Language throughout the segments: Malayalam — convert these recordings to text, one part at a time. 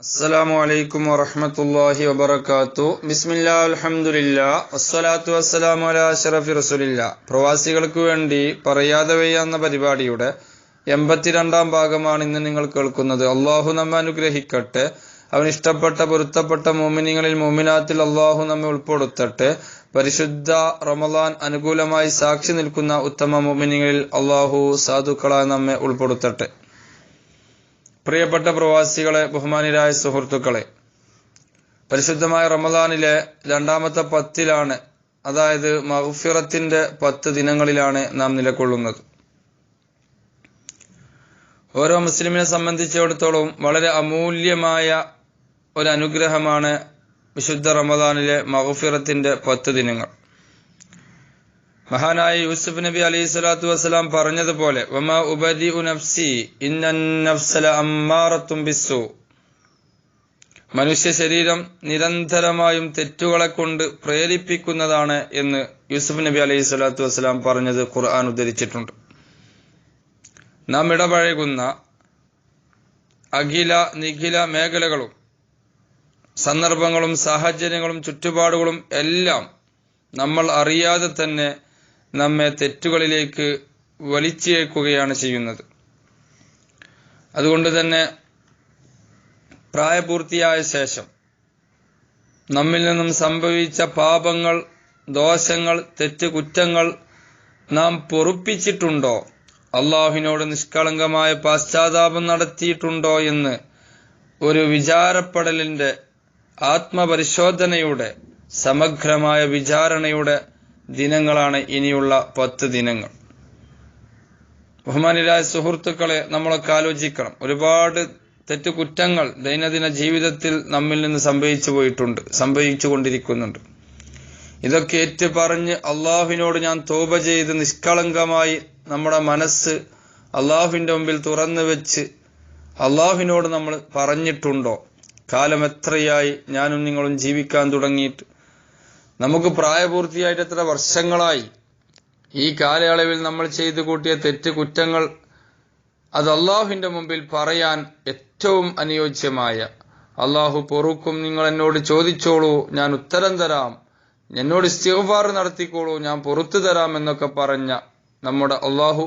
അസ്സലാമു അലൈക്കും വറഹ്മത്തുള്ളാഹി വബർക്കാത്തു ബിസ്മില്ലാ അലഹമുല്ല വസ്സലാത്തു വസ്സലാമു അലാ അഷ്റഫി റസൂലില്ലാ. പ്രവാസികൾക്ക് വേണ്ടി പറയാതെ വയ്യാന്ന പരിപാടിയുടെ എൺപത്തിരണ്ടാം ഭാഗമാണ് ഇന്ന് നിങ്ങൾ കേൾക്കുന്നത്. അള്ളാഹു നമ്മെ അനുഗ്രഹിക്കട്ടെ. അവൻ ഇഷ്ടപ്പെട്ട പൊരുത്തപ്പെട്ട മോമിനിങ്ങളിൽ മോമിനാത്തിൽ അള്ളാഹു നമ്മെ ഉൾപ്പെടുത്തട്ടെ. പരിശുദ്ധ റമലാൻ അനുകൂലമായി സാക്ഷി നിൽക്കുന്ന ഉത്തമ മോമിനിങ്ങളിൽ അള്ളാഹു സാധുക്കളായി നമ്മെ ഉൾപ്പെടുത്തട്ടെ. പ്രിയപ്പെട്ട പ്രവാസികളെ ബഹുമാനിരായ സുഹൃത്തുക്കളെ പരിശുദ്ധമായ റമദാനിലെ രണ്ടാമത്തെ പത്തിലാണ് അതായത് മഹുഫിറത്തിന്റെ പത്ത് ദിനങ്ങളിലാണ് നാം നിലകൊള്ളുന്നത്. ഓരോ മുസ്ലിമിനെ സംബന്ധിച്ചിടത്തോളം വളരെ അമൂല്യമായ ഒരു അനുഗ്രഹമാണ് വിശുദ്ധ റമദാനിലെ മഹുഫിറത്തിന്റെ പത്ത് ദിനങ്ങൾ. മഹാനായ യൂസുഫ് നബി അലൈഹി സ്വലാത്തു വസ്സലാം പറഞ്ഞതുപോലെ നഫ്സി ബിസ്സു. മനുഷ്യ ശരീരം നിരന്തരമായും തെറ്റുകളെ കൊണ്ട് പ്രേരിപ്പിക്കുന്നതാണ് എന്ന് യൂസുഫ് നബി അലൈഹി സ്വലാത്തു വസ്സലാം പറഞ്ഞത് ഖുർആൻ ഉദ്ധരിച്ചിട്ടുണ്ട്. നാം ഇടപഴകുന്ന അഖില നിഖില മേഖലകളും സന്ദർഭങ്ങളും സാഹചര്യങ്ങളും ചുറ്റുപാടുകളും എല്ലാം നമ്മൾ അറിയാതെ തന്നെ നമ്മെ തെറ്റുകളിലേക്ക് വലിച്ചേക്കുകയാണ് ചെയ്യുന്നത്. അതുകൊണ്ട് തന്നെ പ്രായപൂർത്തിയായ ശേഷം നമ്മിൽ നിന്നും സംഭവിച്ച പാപങ്ങൾ ദോഷങ്ങൾ തെറ്റ് കുറ്റങ്ങൾ നാം പൊറുപ്പിച്ചിട്ടുണ്ടോ? അള്ളാഹുവിനോട് നിഷ്കളങ്കമായ പാശ്ചാത്താപം നടത്തിയിട്ടുണ്ടോ എന്ന് ഒരു വിചാരപ്പെടലിന്റെ ആത്മപരിശോധനയുടെ സമഗ്രമായ വിചാരണയുടെ ദിനങ്ങളാണ് ഇനിയുള്ള പത്ത് ദിനങ്ങൾ. ബഹുമാനിരായ സുഹൃത്തുക്കളെ നമ്മളൊക്കെ ആലോചിക്കണം. ഒരുപാട് തെറ്റുകുറ്റങ്ങൾ ദൈനംദിന ജീവിതത്തിൽ നമ്മിൽ നിന്ന് സംഭവിച്ചു പോയിട്ടുണ്ട് സംഭവിച്ചു കൊണ്ടിരിക്കുന്നുണ്ട്. ഇതൊക്കെ ഏറ്റു പറഞ്ഞ് അള്ളാഹുവിനോട് ഞാൻ തോപ ചെയ്ത് നിഷ്കളങ്കമായി നമ്മുടെ മനസ്സ് അള്ളാഹുവിന്റെ മുമ്പിൽ തുറന്നു വെച്ച് അള്ളാഹുവിനോട് നമ്മൾ പറഞ്ഞിട്ടുണ്ടോ? കാലം എത്രയായി ഞാനും നിങ്ങളും ജീവിക്കാൻ തുടങ്ങിയിട്ട്? നമുക്ക് പ്രായപൂർത്തിയായിട്ട് എത്ര വർഷങ്ങളായി? ഈ കാലയളവിൽ നമ്മൾ ചെയ്തു കൂട്ടിയ തെറ്റ് കുറ്റങ്ങൾ അത് അള്ളാഹുവിന്റെ മുമ്പിൽ പറയാൻ ഏറ്റവും അനുയോജ്യമായ അള്ളാഹു പൊറുക്കും നിങ്ങൾ എന്നോട് ചോദിച്ചോളൂ ഞാൻ ഉത്തരം തരാം എന്നോട് സ്റ്റിഹുബാർ നടത്തിക്കോളൂ ഞാൻ പുറത്തു തരാം എന്നൊക്കെ പറഞ്ഞ നമ്മുടെ അള്ളാഹു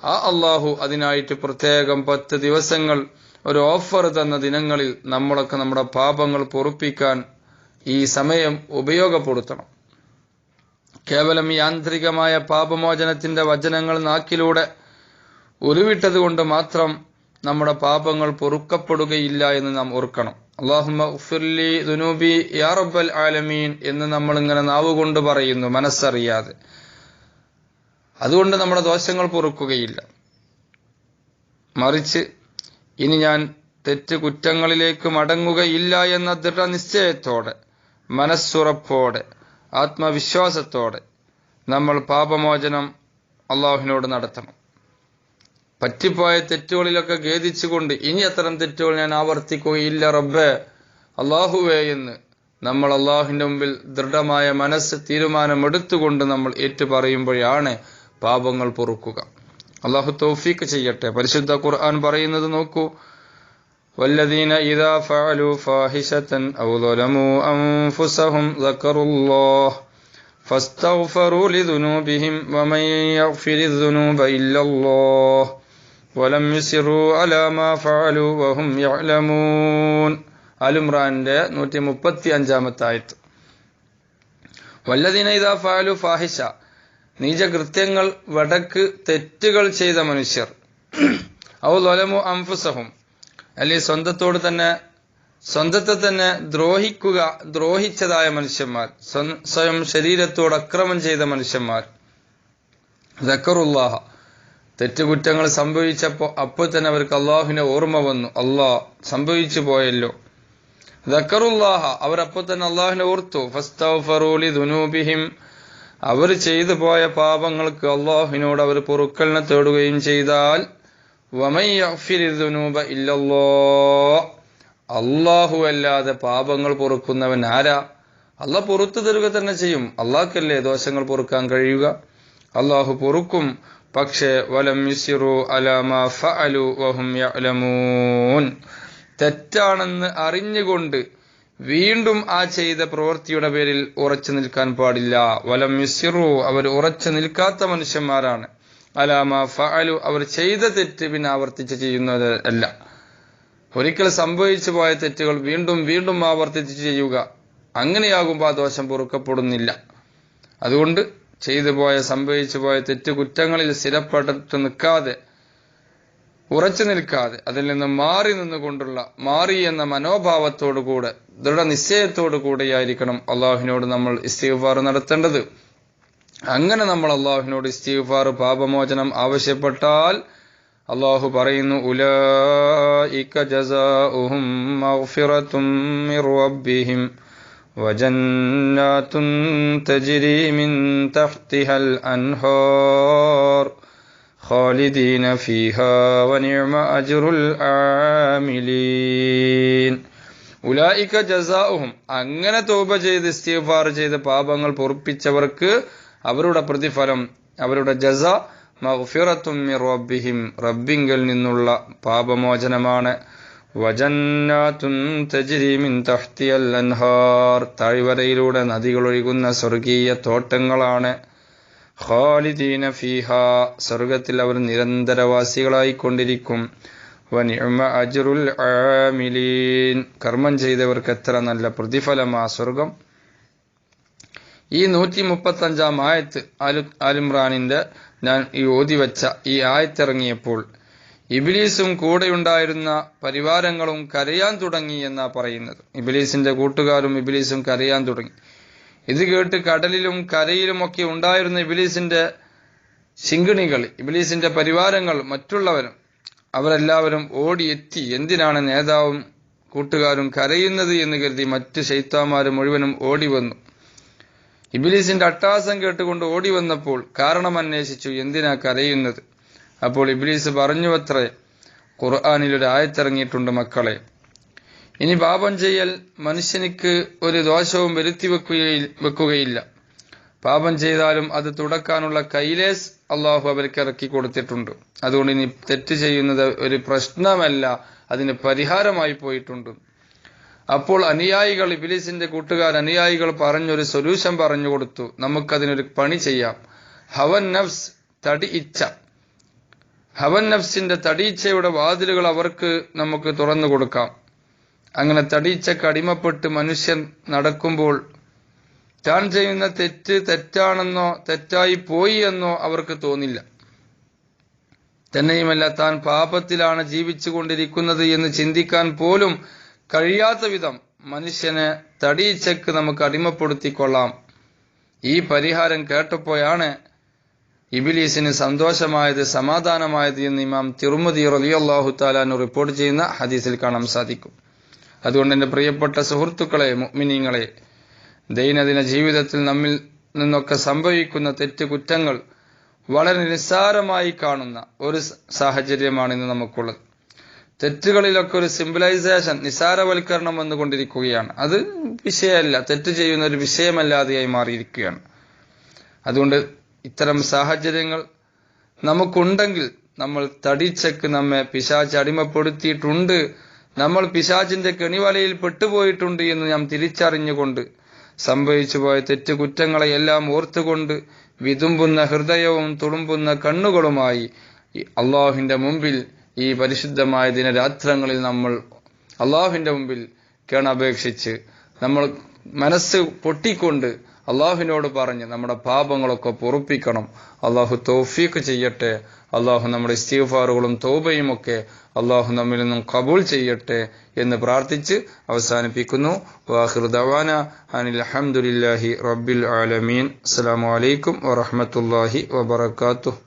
ആ അള്ളാഹു അതിനായിട്ട് പ്രത്യേകം പത്ത് ദിവസങ്ങൾ ഒരു ഓഫർ തന്ന ദിനങ്ങളിൽ നമ്മളൊക്കെ നമ്മുടെ പാപങ്ങൾ പൊറുപ്പിക്കാൻ ഈ സമയം ഉപയോഗപ്പെടുത്തണം. കേവലം യാന്ത്രികമായ പാപമോചനത്തിന്റെ വചനങ്ങൾ നാക്കിലൂടെ ഉരുവിട്ടതുകൊണ്ട് മാത്രം നമ്മുടെ പാപങ്ങൾ പൊറുക്കപ്പെടുകയില്ല എന്ന് നാം ഓർക്കണം. അള്ളാഹുലി ദുനൂബി യാ റബ്ബൽ ആലമീൻ എന്ന് നമ്മൾ ഇങ്ങനെ നാവുകൊണ്ട് പറയുന്നു മനസ്സറിയാതെ. അതുകൊണ്ട് നമ്മുടെ ദോഷങ്ങൾ പൊറുക്കുകയില്ല. മറിച്ച് ഇനി ഞാൻ തെറ്റ് കുറ്റങ്ങളിലേക്ക് മടങ്ങുകയില്ല എന്ന ദൃഢനിശ്ചയത്തോടെ മനസ്സുറപ്പോടെ ആത്മവിശ്വാസത്തോടെ നമ്മൾ പാപമോചനം അള്ളാഹുവിനോട് നടത്തണം. പറ്റിപ്പോയ തെറ്റുകളിലൊക്കെ ഖേദിച്ചുകൊണ്ട് ഇനി അത്തരം തെറ്റുകൾ ഞാൻ ആവർത്തിക്കുകയില്ല റബ്ബേ. അള്ളാഹുവേ എന്ന് നമ്മൾ അള്ളാഹുവിന്റെ മുമ്പിൽ ദൃഢമായ മനസ്സ് തീരുമാനമെടുത്തുകൊണ്ട് നമ്മൾ ഏറ്റുപറയുമ്പോഴാണ് പാപങ്ങൾ പൊറുക്കുക. അള്ളാഹു തൗഫീക്ക് ചെയ്യട്ടെ. പരിശുദ്ധ ഖുർആൻ പറയുന്നത് നോക്കൂ. والذين إذا فعلوا فاحشة أو ظلموا أنفسهم ذكروا الله فاستغفروا لذنوبهم ومن يغفر الذنوب إلا الله ولم يسروا على ما فعلوا وهم يعلمون അലുമ്രാന്റെ നൂറ്റി മുപ്പത്തി അഞ്ചാമത്തെ ആയത്ത് വല്ലതിന ഇതാ ഫാലു ഫാഹിഷ നീചകൃത്യങ്ങൾ വടക്ക് തെറ്റുകൾ ചെയ്ത മനുഷ്യർ ഔ ലൊലമു അംഫുസഹും അല്ലെങ്കിൽ സ്വന്തത്തോട് തന്നെ സ്വന്തത്തെ തന്നെ ദ്രോഹിക്കുക ദ്രോഹിച്ചതായ മനുഷ്യന്മാർ സ്വയം ശരീരത്തോട് അക്രമം ചെയ്ത മനുഷ്യന്മാർ. ദക്കറുല്ലാഹ തെറ്റുകുറ്റങ്ങൾ സംഭവിച്ചപ്പോൾ അപ്പോൾ തന്നെ അവർക്ക് അള്ളാഹുവിനെ ഓർമ്മ വന്നു. അള്ളാഹ് സംഭവിച്ചു പോയല്ലോ. ദക്കറുല്ലാഹ അപ്പോൾ തന്നെ അള്ളാഹുവിനെ ഓർത്തു. ഫസ്തഫറൂലി ദുനൂബിഹിം അവർ ചെയ്തു പോയ പാപങ്ങൾക്ക് അള്ളാഹുവിനോട് അവർ പൊറുക്കലിനെ തേടുകയും ചെയ്താൽ അള്ളാഹു അല്ലാതെ പാപങ്ങൾ പൊറുക്കുന്നവൻ ആരാ? അല്ല പൊറത്തു തരുക തന്നെ ചെയ്യും. അള്ളാഹ്ക്കല്ലേ ദോഷങ്ങൾ പൊറുക്കാൻ കഴിയുക? അള്ളാഹു പൊറുക്കും. പക്ഷേ വലം യുസിറു അലാമ ഫഅലു വഹും യഅലമൂൻ. തെറ്റാണെന്ന് അറിഞ്ഞുകൊണ്ട് വീണ്ടും ആ ചെയ്ത പ്രവൃത്തിയുടെ പേരിൽ ഉറച്ചു നിൽക്കാൻ പാടില്ല. വലം യുസിറു അവർ ഉറച്ചു നിൽക്കാത്ത മനുഷ്യന്മാരാണ്. അലാമ ഫഅലു. അവർ ചെയ്ത തെറ്റ് പിന്നെ ആവർത്തിച്ച് ചെയ്യുന്നത് അല്ല. ഒരിക്കൽ സംഭവിച്ചു പോയ തെറ്റുകൾ വീണ്ടും വീണ്ടും ആവർത്തിച്ച് ചെയ്യുക അങ്ങനെയാകുമ്പോൾ ആ ദോഷം പൊറുക്കപ്പെടുന്നില്ല. അതുകൊണ്ട് ചെയ്തു പോയ സംഭവിച്ചു പോയ തെറ്റ് കുറ്റങ്ങളിൽ സ്ഥിരപ്പെട്ടു നിൽക്കാതെ ഉറച്ചു നിൽക്കാതെ അതിൽ നിന്ന് മാറി നിന്നുകൊണ്ടുള്ള മാറി എന്ന മനോഭാവത്തോടു കൂടെ ദൃഢനിശ്ചയത്തോടു കൂടെയായിരിക്കണം അള്ളാഹുവിനോട് നമ്മൾ ഇസ്തീഫാർ നടത്തേണ്ടത്. അങ്ങനെ നമ്മൾ അള്ളാഹുവിനോട് ഇസ്തിഗ്ഫാർ പാപമോചനം ആവശ്യപ്പെട്ടാൽ അള്ളാഹു പറയുന്നു ഉലൈക ജസാഉഹും മഗ്ഫിറത്തും മിർ റബ്ബിഹിം وجنات تجري من تحتها الأنهار خالدين فيها ونعم أجر العاملين ഉലായിക്ക ജസാഉഹും അങ്ങനെ തോപ ചെയ്ത് ഇസ്തിഗ്ഫാർ ചെയ്ത് പാപങ്ങൾ പൊറുപ്പിച്ചവർക്ക് അവരുടെ പ്രതിഫലം അവരുടെ ജസ മഗ്ഫിറത്തും മിർ റബ്ബിഹിം റബ്ബിങ്കൽ നിന്നുള്ള പാപമോചനമാണ്. വജന്നാത്തും തജിരിമിൻ തഹ്തിയൽ അൻഹാർ. താഴ്വരയിലൂടെ നദികളൊഴുകുന്ന സ്വർഗീയ തോട്ടങ്ങളാണ് ഖാലിദീന ഫീഹ. സ്വർഗത്തിൽ അവർ നിരന്തരവാസികളായിക്കൊണ്ടിരിക്കും. വനിഅമ അജ്റുൽ ആമിലീൻ. കർമ്മം ചെയ്തവർക്ക് എത്ര നല്ല പ്രതിഫലം ആ സ്വർഗം? ഈ നൂറ്റി മുപ്പത്തി അഞ്ചാം ആയത്ത് അലു അലിമ്രാനിന്റെ ഞാൻ ഈ ഓതി വെച്ച ഈ ആയത്തിറങ്ങിയപ്പോൾ ഇബിലീസും കൂടെയുണ്ടായിരുന്ന പരിവാരങ്ങളും കരയാൻ തുടങ്ങി എന്നാ പറയുന്നത്. ഇബിലീസിന്റെ കൂട്ടുകാരും ഇബിലീസും കരയാൻ തുടങ്ങി. ഇത് കേട്ട് കടലിലും കരയിലും ഒക്കെ ഉണ്ടായിരുന്ന ഇബിലീസിന്റെ ശിങ്കിണികൾ ഇബിലീസിന്റെ പരിവാരങ്ങൾ മറ്റുള്ളവരും അവരെല്ലാവരും ഓടിയെത്തി. എന്തിനാണ് നേതാവും കൂട്ടുകാരും കരയുന്നത് എന്ന് കരുതി മറ്റു ശൈത്താന്മാരും മുഴുവനും ഓടി വന്നു ഇബിലീസിന്റെ അട്ടാസം കേട്ടുകൊണ്ട് ഓടി വന്നപ്പോൾ കാരണം അന്വേഷിച്ചു എന്തിനാ കരയുന്നത്? അപ്പോൾ ഇബ്ലീസ് പറഞ്ഞുവത്രേ ഖുർആാനിൽ ഒരു ആയത്തിറങ്ങിയിട്ടുണ്ട് മക്കളെ. ഇനി പാപം ചെയ്യൽ മനുഷ്യനിക്ക് ഒരു ദോഷവും വരുത്തി വെക്കുകയി- വെക്കുകയില്ല. പാപം ചെയ്താലും അത് തുടക്കാനുള്ള കൈലേസ് അള്ളാഹു അവർക്ക് ഇറക്കി കൊടുത്തിട്ടുണ്ട്. അതുകൊണ്ട് ഇനി തെറ്റ് ചെയ്യുന്നത് ഒരു പ്രശ്നമല്ല അതിന് പരിഹാരമായി പോയിട്ടുണ്ട്. അപ്പോൾ അനുയായികൾ ഇബിലിസിന്റെ കൂട്ടുകാർ അനുയായികൾ പറഞ്ഞൊരു സൊല്യൂഷൻ പറഞ്ഞു കൊടുത്തു. നമുക്കതിനൊരു പണി ചെയ്യാം. ഹവൻ നഫ്സ് തടി ഇച്ഛ ഹവൻ നഫ്സിന്റെ തടീച്ചയുടെ വാതിലുകൾ അവർക്ക് നമുക്ക് തുറന്നു കൊടുക്കാം. അങ്ങനെ തടീച്ചക്ക് അടിമപ്പെട്ട് മനുഷ്യൻ നടക്കുമ്പോൾ താൻ ചെയ്യുന്ന തെറ്റ് തെറ്റാണെന്നോ തെറ്റായി പോയി എന്നോ അവർക്ക് തോന്നില്ല. തന്നെയുമല്ല താൻ പാപത്തിലാണ് ജീവിച്ചു കൊണ്ടിരിക്കുന്നത് എന്ന് ചിന്തിക്കാൻ പോലും കഴിയാത്ത വിധം മനുഷ്യനെ തടിയിച്ചക്ക് നമുക്ക് അടിമപ്പെടുത്തിക്കൊള്ളാം. ഈ പരിഹാരം കേട്ടപ്പോഴാണ് ഇബിലീസിന് സന്തോഷമായത് സമാധാനമായത് എന്ന് ഇമാം തിരുമതി റലിയല്ലാഹു താലാന് റിപ്പോർട്ട് ചെയ്യുന്ന ഹദീസിൽ കാണാൻ സാധിക്കും. അതുകൊണ്ട് എന്റെ പ്രിയപ്പെട്ട സുഹൃത്തുക്കളെ മുഅ്മിനീങ്ങളെ ദൈനംദിന ജീവിതത്തിൽ നമ്മിൽ നിന്നൊക്കെ സംഭവിക്കുന്ന തെറ്റ് കുറ്റങ്ങൾ വളരെ നിസ്സാരമായി കാണുന്ന ഒരു സാഹചര്യമാണ് ഇന്ന് നമുക്കുള്ളത്. തെറ്റുകളിലൊക്കെ ഒരു സിംബിലൈസേഷൻ നിസാരവൽക്കരണം വന്നുകൊണ്ടിരിക്കുകയാണ്. അത് വിഷയമല്ല. തെറ്റ് ചെയ്യുന്ന ഒരു വിഷയമല്ലാതെയായി മാറിയിരിക്കുകയാണ്. അതുകൊണ്ട് ഇത്തരം സാഹചര്യങ്ങൾ നമുക്കുണ്ടെങ്കിൽ നമ്മൾ തടിച്ചക്ക് നമ്മെ പിശാച്ച് അടിമപ്പെടുത്തിയിട്ടുണ്ട്. നമ്മൾ പിശാചിന്റെ കെണിവലയിൽ പെട്ടുപോയിട്ടുണ്ട് എന്ന് നാം തിരിച്ചറിഞ്ഞുകൊണ്ട് സംഭവിച്ചു പോയ തെറ്റ് കുറ്റങ്ങളെ എല്ലാം ഓർത്തുകൊണ്ട് വിതുമ്പുന്ന ഹൃദയവും തുളുമ്പുന്ന കണ്ണുകളുമായി അള്ളാഹുവിന്റെ മുമ്പിൽ ഈ പരിശുദ്ധമായ ദിനരാത്രങ്ങളിൽ നമ്മൾ അള്ളാഹുവിന്റെ മുമ്പിൽ കേണപേക്ഷിച്ച് നമ്മൾ മനസ്സ് പൊട്ടിക്കൊണ്ട് അള്ളാഹുവിനോട് പറഞ്ഞ് നമ്മുടെ പാപങ്ങളൊക്കെ പൊറുപ്പിക്കണം. അള്ളാഹു തോഫീക്ക് ചെയ്യട്ടെ. അള്ളാഹു നമ്മുടെ ഇസ്തീഫാറുകളും തോബയും ഒക്കെ അള്ളാഹു നമ്മിൽ നിന്നും കബൂൾ ചെയ്യട്ടെ എന്ന് പ്രാർത്ഥിച്ച് അവസാനിപ്പിക്കുന്നു. വാഹിർ ദവാന അനിൽ അഹമ്മദില്ലാഹി റബ്ബിൽ ആലമീൻ. അസ്സലാമു അലൈക്കും വറഹ്മത്തുള്ളാഹി വബറകാതുഹു.